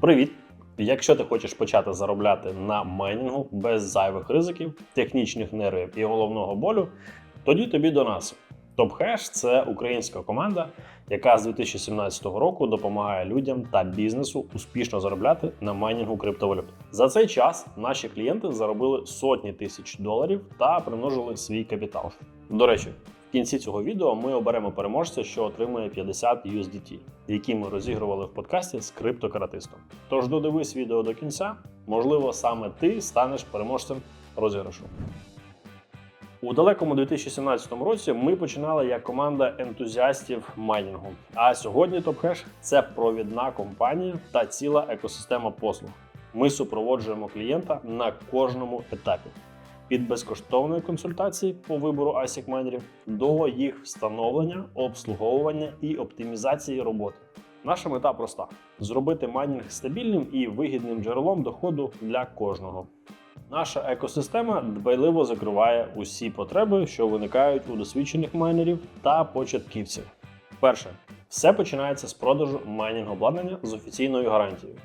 Привіт! Якщо ти хочеш почати заробляти на майнінгу без зайвих ризиків, технічних нервів і головного болю, тоді тобі до нас. TopHash – це українська команда, яка з 2017 року допомагає людям та бізнесу успішно заробляти на майнінгу криптовалют. За цей час наші клієнти заробили сотні тисяч доларів та примножили свій капітал. До речі, в кінці цього відео ми оберемо переможця, що отримує 50 USDT, які ми розігрували в подкасті з криптокаратистом. Тож додивись відео до кінця, можливо, саме ти станеш переможцем розіграшу. У далекому 2017 році ми починали як команда ентузіастів майнінгу. А сьогодні TopHash – це провідна компанія та ціла екосистема послуг. Ми супроводжуємо клієнта на кожному етапі від безкоштовної консультації по вибору ASIC майнерів до їх встановлення, обслуговування і оптимізації роботи. Наша мета проста: зробити майнінг стабільним і вигідним джерелом доходу для кожного. Наша екосистема дбайливо закриває усі потреби, що виникають у досвідчених майнерів та початківців. Перше, все починається з продажу майнінг обладнання з офіційною гарантією.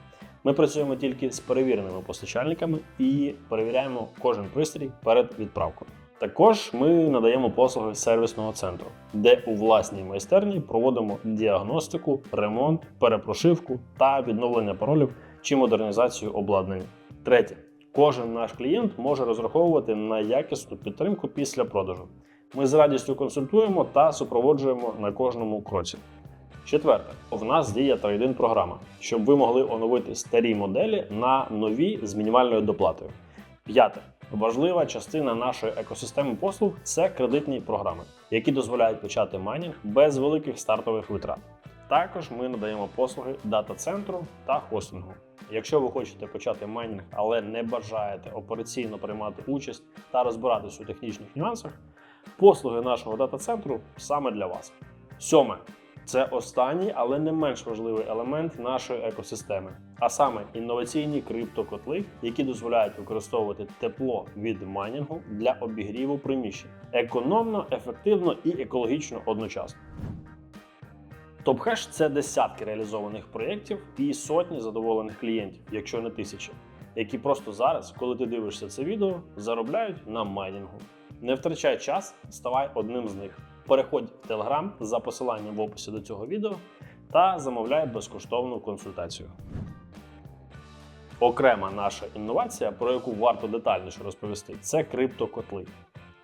Ми працюємо тільки з перевіреними постачальниками і перевіряємо кожен пристрій перед відправкою. Також ми надаємо послуги сервісного центру, де у власній майстерні проводимо діагностику, ремонт, перепрошивку та відновлення паролів чи модернізацію обладнання. Третє. Кожен наш клієнт може розраховувати на якісну підтримку після продажу. Ми з радістю консультуємо та супроводжуємо на кожному кроці. Четверте, в нас діє трейдинг програма, щоб ви могли оновити старі моделі на нові з мінімальною доплатою. П'яте. Важлива частина нашої екосистеми послуг це кредитні програми, які дозволяють почати майнінг без великих стартових витрат. Також ми надаємо послуги дата-центру та хостингу. Якщо ви хочете почати майнінг, але не бажаєте операційно приймати участь та розбиратись у технічних нюансах, послуги нашого дата-центру саме для вас. Сьоме. Це останній, але не менш важливий елемент нашої екосистеми, а саме інноваційні криптокотли, які дозволяють використовувати тепло від майнінгу для обігріву приміщень економно, ефективно і екологічно одночасно. TopHash – це десятки реалізованих проєктів і сотні задоволених клієнтів, якщо не тисячі, які просто зараз, коли ти дивишся це відео, заробляють на майнінгу. Не втрачай час, ставай одним з них. Переходь в Telegram за посиланням в описі до цього відео та замовляй безкоштовну консультацію. Окрема наша інновація, про яку варто детальніше розповісти, це криптокотли,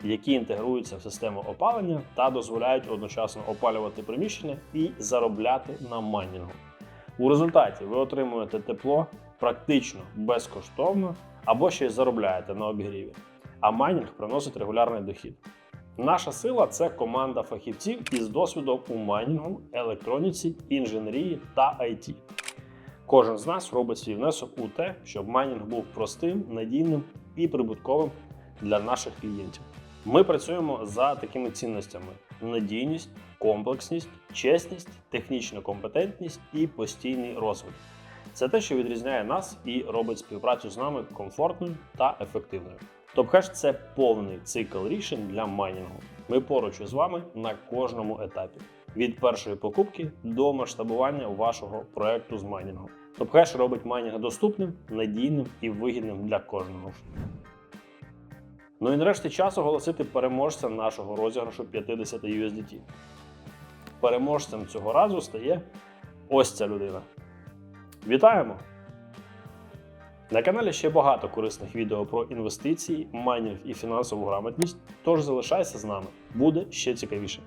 які інтегруються в систему опалення та дозволяють одночасно опалювати приміщення і заробляти на майнінгу. У результаті ви отримуєте тепло практично безкоштовно або ще й заробляєте на обігріві, а майнінг приносить регулярний дохід. Наша сила це команда фахівців із досвідом у майнінгу, електроніці, інженерії та IT. Кожен з нас робить свій внесок у те, щоб майнінг був простим, надійним і прибутковим для наших клієнтів. Ми працюємо за такими цінностями: надійність, комплексність, чесність, технічна компетентність і постійний розвиток. Це те, що відрізняє нас і робить співпрацю з нами комфортною та ефективною. TopHash – це повний цикл рішень для майнінгу. Ми поруч із вами на кожному етапі від першої покупки до масштабування вашого проекту з майнінгу. TopHash робить майнінг доступним, надійним і вигідним для кожного. Ну і нарешті час оголосити переможця нашого розіграшу 50 USDT. Переможцем цього разу стає ось ця людина. Вітаємо! На каналі ще багато корисних відео про інвестиції, майнінг і фінансову грамотність, тож залишайся з нами, буде ще цікавіше.